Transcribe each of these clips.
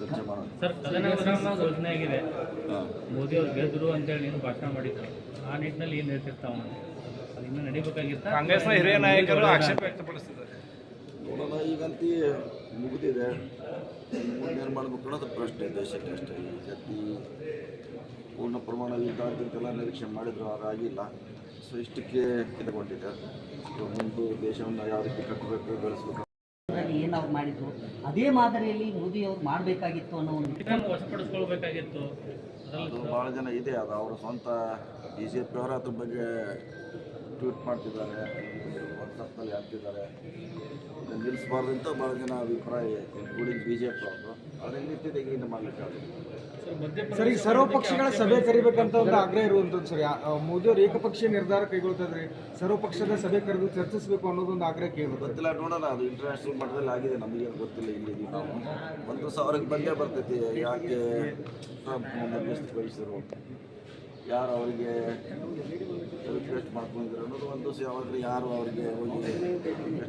ಚರ್ಚೆ ಮಾಡೋಣ ಸರ್ ಸದನ ವಿರಾಮ ಘೋಷಣೆ ಆಗಿದೆ. ಮೋದಿ ಅವರು ಗೆದ್ರು ಅಂತೇಳಿ ನೀನು ಭಾಷಣ ಮಾಡಿದ್ರು. ಆ ನಿಟ್ಟಿನಲ್ಲಿ ಏನು ಹೇಳ್ತಿರ್ತಾವ ಅದು ಇನ್ನೂ ನಡಿಬೇಕಾಗಿತ್ತ? ಕಾಂಗ್ರೆಸ್ನ ಹಿರಿಯ ನಾಯಕರು ಆಕ್ಷೇಪ ವ್ಯಕ್ತಪಡಿಸಿದ್ದಾರೆ. ನೋಡೋಣ ಈಗಂತೂ ಮುಗಿದಿದೆ. ಮುಂದೇನು ಮಾಡಬೇಕು ಅನ್ನೋದು ಪ್ರಶ್ನೆ ದೇಶಕ್ಕೆ ಅಷ್ಟೇ. ಈ ಪೂರ್ಣ ಪ್ರಮಾಣ ಯುದ್ಧ ಅಂತೆಲ್ಲ ನಿರೀಕ್ಷೆ ಮಾಡಿದ್ರು ಆಗಿಲ್ಲ. ಸೊ ಇಷ್ಟಕ್ಕೆ ಕಿತಗೊಂಡಿದೆ ಸೊ ಮುಂದೆ ದೇಶವನ್ನು ಯಾವ ರೀತಿ ಕಟ್ಟಬೇಕು ಬೆಳೆಸಬೇಕು ಏನು ಅವ್ರು ಮಾಡಿದ್ರು ಅದೇ ಮಾದರಿಯಲ್ಲಿ ಮೋದಿ ಅವ್ರು ಮಾಡಬೇಕಾಗಿತ್ತು ಅನ್ನೋ ಒಂದು ವಶಪಡಿಸ್ಕೊಳ್ಬೇಕಾಗಿತ್ತು. ಅದು ಅದರಲ್ಲಿ ಭಾಳ ಜನ ಇದೆ. ಅದು ಅವರು ಸ್ವಂತ ಬಿ ಜೆ ಪಿಯವರು ಅದ್ರ ಬಗ್ಗೆ ಟ್ವೀಟ್ ಮಾಡ್ತಿದ್ದಾರೆ. ಇದನ್ನ ನಿಲ್ಲಿಸಬಾರ್ದು ಅಂತ ಭಾಳ ಜನ ಅಭಿಪ್ರಾಯ ಇನ್ಕ್ಲೂಡಿಂಗ್ ಬಿ ಜೆ ಪಿ ಅವರು ಅವ್ರ ನಿಂತಿದೆ ಏನು ಮಾಡಲಿಕ್ಕೆ ಸರ್ ಮಧ್ಯಪ್ರದೇಶ ಸರ್ ಈ ಸರ್ವ ಪಕ್ಷಗಳ ಸಭೆ ಕರಿಬೇಕಂತ ಒಂದು ಆಗ್ರಹ ಇರುವಂಥದ್ದು ಸರ್. ಮೋದಿಯವರು ಆ, ಮೋದಿ ಅವರು ಏಕಪಕ್ಷೀಯ ನಿರ್ಧಾರ ಕೈಗೊಳ್ತಾರೆ ಸರ್ವ ಪಕ್ಷದ ಸಭೆ ಕರೆದು ಚರ್ಚಿಸಬೇಕು ಅನ್ನೋದೊಂದು ಆಗ್ರಹ ಕೇಳಿ ಗೊತ್ತಿಲ್ಲ ನೋಡೋಣ. ಅದು ಇಂಟರ್ನ್ಯಾಷನಲ್ ಮಟ್ಟದಲ್ಲಿ ಆಗಿದೆ. ನಮಗೇನು ಗೊತ್ತಿಲ್ಲ ಇಲ್ಲಿ ನಾವು. ಒಂದು ಸಾವಿರಕ್ಕೆ ಬಂದೇ ಬರ್ತೈತಿ. ಯಾಕೆ? ಟ್ರಂಪ್ ಮಧ್ಯಸ್ಥ ವಹಿಸಿದ್ರು. ಯಾರು ಅವರಿಗೆ ರಿಕ್ವೆಸ್ಟ್ ಮಾಡ್ಕೊಂಡಿದ್ರು ಅನ್ನೋದು ಒಂದು ಯಾವಾಗಲೂ ಯಾರು ಅವರಿಗೆ ಹೋಗಿ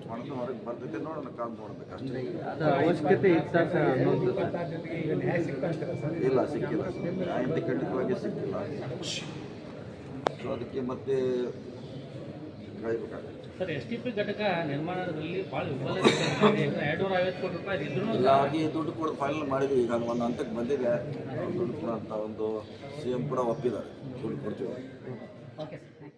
ರಿಕ್ವೆಸ್ಟ್ ಮಾಡೋದು ಹೊರಗೆ ಬರ್ತೈತೆ ನೋಡೋಣ ಕಾಲ್ ನೋಡ್ಬೇಕು ಅಷ್ಟೇ. ಅವಶ್ಯಕತೆ ಇಲ್ಲ ಸಿಕ್ಕಿಲ್ಲ ನ್ಯಾಯಂತೆ ಖಂಡಿತವಾಗಿ ಸಿಕ್ಕಿಲ್ಲ. ಸೊ ಅದಕ್ಕೆ ಮತ್ತೆ ಕಾಯ್ಬೇಕಾಗುತ್ತೆ ಸರ್ ಎಸ್ ಟಿ ಪಿ ಘಟಕ ನಿರ್ಮಾಣದಲ್ಲಿ ಭಾಳ ವಿಫಲ ಎರಡುನೂರ ಐವತ್ತು ಕೋಟಿ ರೂಪಾಯಿ ಇದ್ರೂ ಇಲ್ಲ ಆಗಿ ದುಡ್ಡು ಕೂಡ ಫೈನಲ್ ಮಾಡಿದ್ವಿ. ಈಗ ಒಂದು ಹಂತಕ್ಕೆ ಬಂದಿದೆ ದುಡ್ಡು ಕೊಡೋ ಅಂತ ಒಂದು ಸಿ ಎಂ ಕೂಡ ಒಪ್ಪಿದ್ದಾರೆ. ದುಡ್ಡು ಕೊಡ್ತೀವಿ. Okay sir